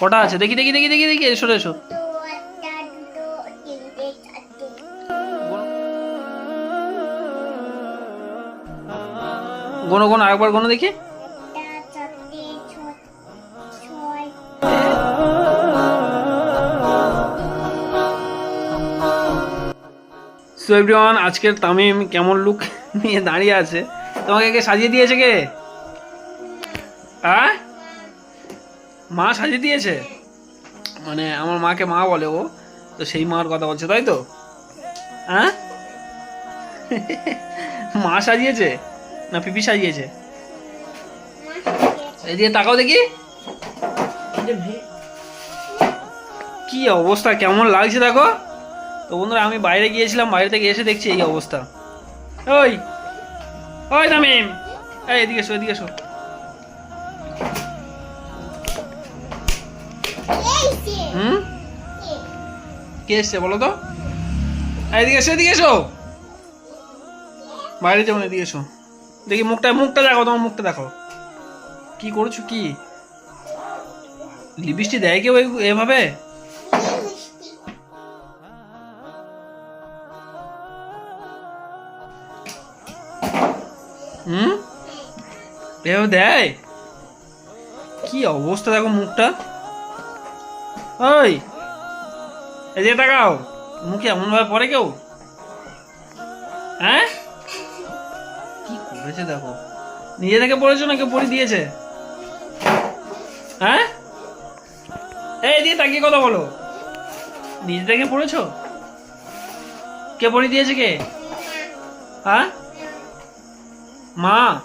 কটা আছে? দেখি দেখি দেখি দেখি দেখি, এসো এসো। গোনো গোনো, আরেকবার গোনো দেখি। আজকের তামিম কেমন লুক নিয়ে দাঁড়িয়ে আছে? তোমাকে কে সাজিয়ে দিয়েছে কে? হ্যাঁ? মা সাজিয়ে দিয়েছে? মানে আমার মাকে মা বলে ও, তো সেই মার কথা বলছে, তাই তো? হ্যাঁ? মা সাজিয়েছে? না পিপি সাজিয়েছে? এদিকে তাকাও দেখি। কি অবস্থা, কেমন লাগছে দেখো? তো বন্ধুরা, আমি বাইরে গিয়েছিলাম, বাইরে থেকে এসে দেখছি এই অবস্থা। ওই ওই তামিম। এই, এদিকে এসো এদিকে এসো। হুম। কে এসছে বলো তো? এদিকে এসো এদিকে এসো। বাইরে এদিকে এসো। দেখি মুখটা মুখটা দেখো তোমার মুখটা দেখো কি করছ, কি? দেয় কেউ এভাবে? হুম? এভাবে দেয়? কি অবস্থা দেখো মুখটা? ওই এই যে তাকাও মুখে এমন ভাবে পড়ে কেউ? হ্যাঁ? কি করেছে দেখো? নিজে থেকে পড়েছো না কেউ পড়ে দিয়েছে? হ্যাঁ? এই দিয়ে তাকিয়ে কথা বলো। নিজে থেকে পড়েছো? কে পড়ে দিয়েছে কে? হ্যাঁ? মা।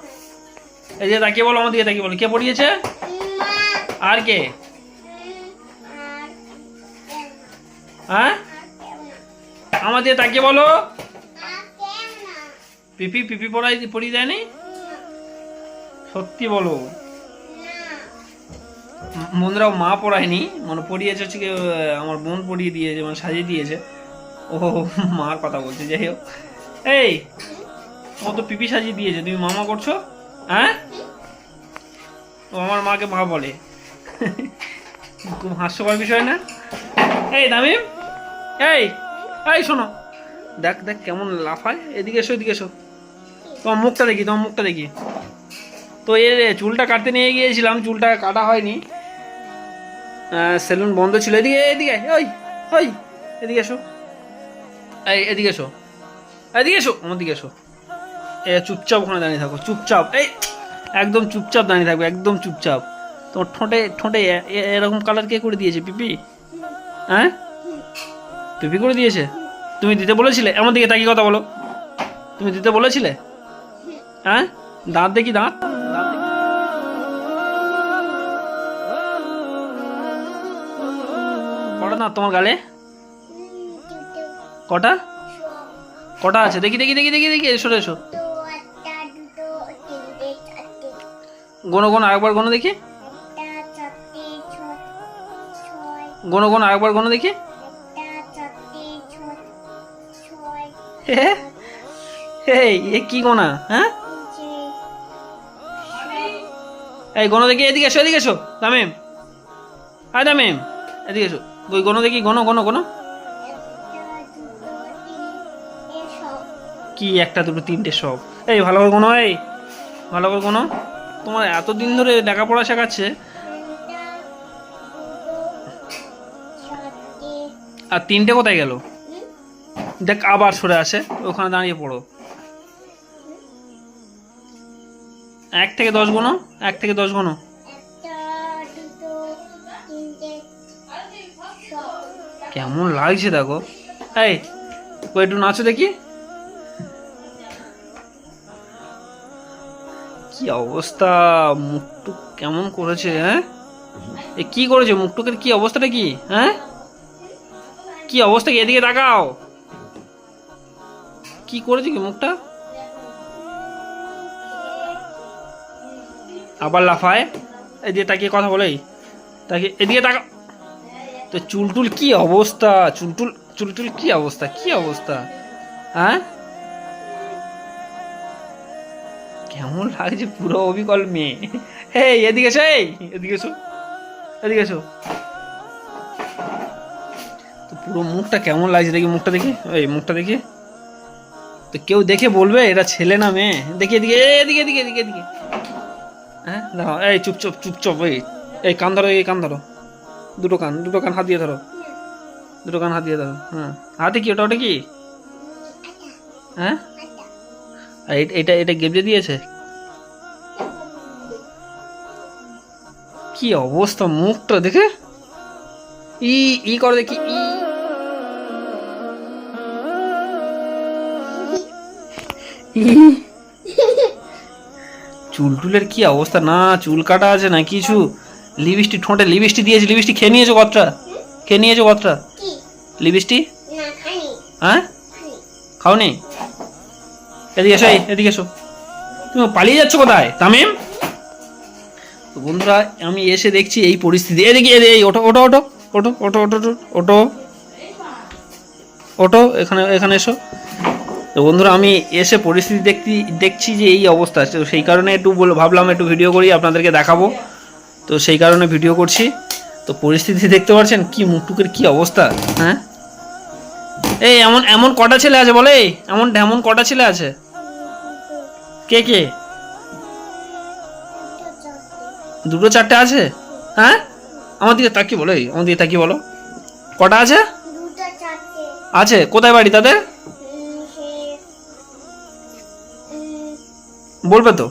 এই যে তাকিয়ে বলো আমার দিকে তাকিয়ে বলো। কে পড়িয়েছে? আর কে? হ্যাঁ? দিকে তাকিয়ে বলো। পিপি পিপি পড়াই পড়িয়ে দেয়নি? সত্যি বলো। না উম, বন্ধুরা মা পড়ায়নি মানে পড়িয়েছে হচ্ছে আমার বোন পড়িয়ে দিয়েছে মানে সাজিয়ে দিয়েছে। ও মার কথা বলছে যাই হোক। এই ও তো পিপি সাজিয়ে দিয়েছে তুমি মামা করছ? হ্যাঁ? ও আমার মাকে মা বলে। খুব হাস্যকর বিষয় না? এই দামিম? এই এই শোনো। দেখ দেখ কেমন লাফায় এদিকে এসো এদিকে এসো। তোমার মুখটা দেখি, তোমার মুখটা দেখি। তো এর চুলটা কাটতে নিয়ে গিয়েছিলাম, চুলটা কাটা হয়নি। সেলুন বন্ধ ছিল। এদিকে এদিকে, ওই ওই, এদিকে এসো। এই, এদিকে এসো। এদিকে এসো, আমার দিকে এসো। এ, চুপচাপ ওখানে দাঁড়িয়ে থাকো, চুপচাপ। এই, একদম চুপচাপ দাঁড়িয়ে থাকবে, একদম চুপচাপ। তোমার ঠোঁটে ঠোঁটে এ- এ- এরকম কালার কে করে দিয়েছে, পিপি? হ্যাঁ? পিপি করে দিয়েছে? তুমি দিতে বলেছিলে? এমন দিকে তাকিয়ে কথা বলো। তুমি দিতে বলেছিলে? হ্যাঁ? দাঁত দেখি দাঁত। কটা দাঁত তোমার গালে? কটা? কটা আছে? দেখি দেখি দেখি দেখি দেখি, এসো এসো। গোনো গোনো, আরেকবার গোনো দেখি। গোনো গোনো, আরেকবার গোনো দেখি। এই, এ কি গোনা হ্যাঁ? এই, গোনো দেখি, এদিকে এসো এদিকে এসো তামিম হাই তামিম এদিকে এসো। ওই গোনো দেখি তিন এ সব কি একটা, দুটো, তিনটে সব। এই, ভালো করে গোনো, এই, ভালো করে গোনো। তোমার এতদিন ধরে লেখাপড়া শেখাচ্ছে। আর তিনটে কোথায় গেল? দেখ, আবার সরে আসে। ওখানে দাঁড়িয়ে পড়ো। এক থেকে দশ গুনো, এক থেকে দশ গুনো। কেমন লাগছে দেখো। এই ও একটু নাচো দেখি। কি অবস্থা, মুখটুক কেমন করেছে হ্যাঁ? এ কি করেছে, মুখটুকের কি অবস্থাটা কি হ্যাঁ? কি অবস্থা এদিকে তাকাও। কি করেছে কি মুখটা? আবার লাফায়? এদিকে তাকিয়ে কথা বলেই তাকে এদিকে তাকা তো চুলটুল কি অবস্থা? চুলটুল চুলটুল কি অবস্থা? কি অবস্থা? হ্যাঁ? কেমন লাগছে পুরো অবিকল মেয়ে। এই, এদিকে এই, এদিকে এসো এদিকে এসো। তো পুরো মুখটা কেমন লাগছে দেখি, মুখটা দেখি, এই মুখটা দেখি। তো কেউ দেখে বলবে এটা ছেলে না মেয়ে। দেখি এদিকে এদিকে এদিকে এদিকে এদিকে। হ্যাঁ দাঁড়াও, এই চুপচাপ চুপচাপ এই এই কান ধরো, এই কান ধরো। দুটো কান দুটো কান হাত দিয়ে ধরো। দুটো কান হাত দিয়ে ধরো হ্যাঁ। হাতে কি, ওটা ওটা কি? হ্যাঁ? এটা এটা গেবড়ে দিয়েছে? কি অবস্থা, মুখটা দেখে? ই ই করে দেখি, ই। চুল টুলের কি অবস্থা? না চুল কাটা আছে না কিছু। লিপস্টিক ঠোঁটে লিপস্টিক দিয়েছে লিপস্টিক খেয়ে নিয়েছো কতটা? খেয়ে নিয়েছো কতটা? খাইনি। হ্যাঁ? খাওনি? এদিকে এসো এদিকে এসো। তুমি পালিয়ে যাচ্ছ কোথায়? তামিম? তো বন্ধুরা আমি এসে দেখছি এই পরিস্থিতি। এদিকে এদিকে এই ওটো ওটো ওটো ওটো ওটো ওটো ওটো ওটো এখানে এখানে এসো। তো বন্ধুরা আমি এসে পরিস্থিতি দেখতে দেখছি যে এই অবস্থা। তো সেই কারণে একটু বল ভাবলাম একটু ভিডিও করি আপনাদেরকে দেখাবো। তো সেই কারণে ভিডিও করছি। তো পরিস্থিতি দেখতে পাচ্ছেন কি মুখটুকের কি অবস্থা হ্যাঁ? এই এমন এমন কটা ছেলে আছে বলে? এমন এমন কটা ছেলে আছে? কে কে? দুটো চারটে আছে? হ্যাঁ? আমার দিকে তাকিয়ে বলো এই, আমার দিকে তাকিয়ে বলো। কটা আছে? আছে কোথায় বাড়ি তাদের? বলবে তো?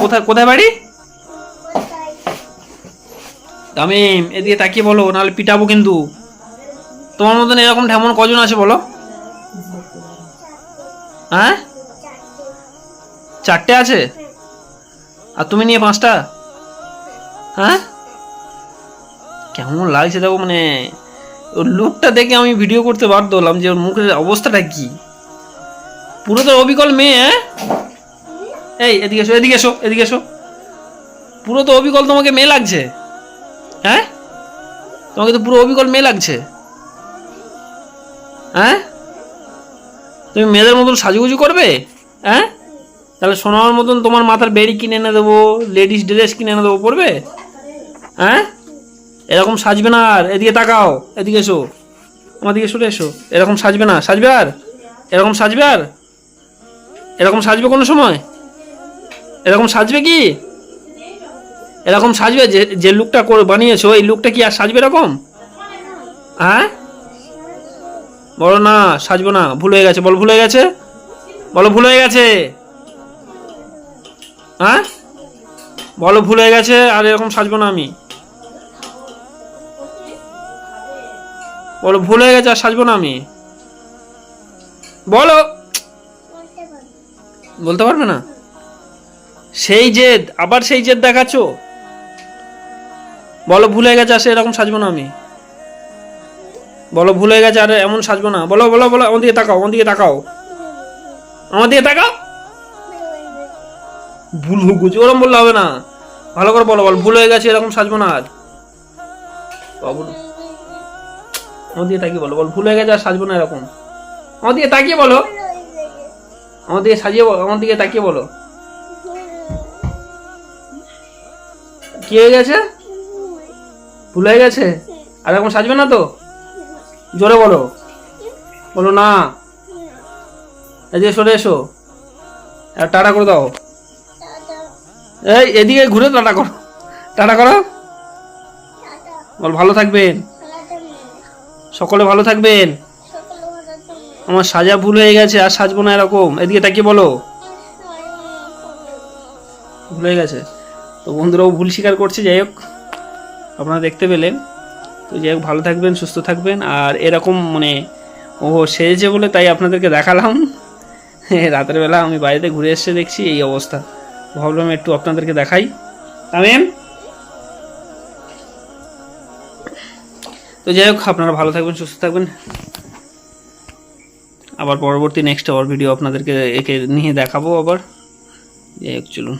কোথায় কোথায় বাড়ি? আমি এদিকে তাকিয়ে বলো, নাহলে পিটাবো কিন্তু। তোমার মতন এরকম ঢেমন কজন আছে বলো? হ্যাঁ? চারটে আছে? আর তুমি নিয়ে পাঁচটা? হ্যাঁ? কেমন লাগছে দেখো মানে ওর লুকটা দেখে আমি ভিডিও করতে বাধ্য হলাম যে ওর মুখের অবস্থাটা কি। পুরো তো অবিকল মেয়ে হ্যাঁ? এই, এদিকে এসো এদিকে এসো এদিকে এসো। পুরো তো অবিকল তোমাকে মেয়ে লাগছে হ্যাঁ? তোমাকে তো পুরো অবিকল মেয়ে লাগছে হ্যাঁ? তুমি মেয়েদের মতন সাজুগুজু করবে হ্যাঁ? তাহলে সোনার মতন তোমার মাথার বেড়ি কিনে এনে দেবো, লেডিস ড্রেস কিনে এনে দেবো পরবে হ্যাঁ? এরকম সাজবে না আর, এদিকে তাকাও, এদিকে এসো। আমার দিকে এসো, এরকম সাজবে না, সাজবে আর? এরকম সাজবে আর? এরকম সাজবে কোনো সময়? এরকম সাজবে কি? এরকম সাজবে যে যে লুকটা করে বানিয়েছো, এই লুকটা কি আর সাজবে এরকম? হ্যাঁ? বলো না, সাজবো না, ভুল হয়ে গেছে, বলো ভুল হয়ে গেছে? বলো ভুল হয়ে গেছে? হ্যাঁ? বলো ভুল হয়ে গেছে, আর এরকম সাজবো না আমি। বলো ভুল হয়ে গেছে, আর সাজবো না আমি। বলো। বলতে পারবে না? সেই জেদ, আবার সেই জেদ দেখাচ্ছ? বলো ভুল হয়ে গেছে আর এরকম সাজবো না আমি। বলো ভুল হয়ে গেছে, আর এমন সাজবো না। বলো বলো বলো, আমার দিকে তাকাও, আমার দিকে তাকাও। আমার দিকে তাকাও। ভুল হুকুচ ওরম বললে হবে না। ভালো করে বলো, বল, ভুল হয়ে গেছে, এরকম সাজবো না আর আমার দিকে তাকিয়ে বলো, বল, ভুল হয়ে গেছে, আর সাজবো না এরকম। আমার দিকে তাকিয়ে বলো। আমার দিকে সাজিয়ে বলো, আমার দিকে তাকিয়ে বলো। কি হয়ে গেছে? ভুল হয়ে গেছে? আর এখন সাজবে না তো? জোরে বলো। বলো না। এদিকে সরে এসো। আর টাটা করে দাও। এই, এদিকে ঘুরে টাটা করো। টাটা করো। বল, ভালো থাকবেন। সকলে ভালো থাকবেন। আমার সাজা ভুল হয়ে গেছে, আর সাজবো না এরকম। এদিকে তাকিয়ে বলো। ভুল হয়ে গেছে। তো বন্ধুরাও ভুল স্বীকার করছে, যাই হোক। আপনারা দেখতে পেলেন। তো যাই হোক, ভালো থাকবেন, সুস্থ থাকবেন। আর এরকম মানে ও সেজেছে বলে তাই আপনাদেরকে দেখালাম। রাতের বেলা আমি বাড়িতে ঘুরে এসে দেখছি এই অবস্থা। ভাবলাম একটু আপনাদেরকে দেখাই। তামিম? তো যাই হোক, আপনারা ভালো থাকবেন, সুস্থ থাকবেন। আবার পরবর্তী নেক্সট আবার ভিডিও আপনাদেরকে একে নিয়ে দেখাবো আবার। যাই হোক চলুন।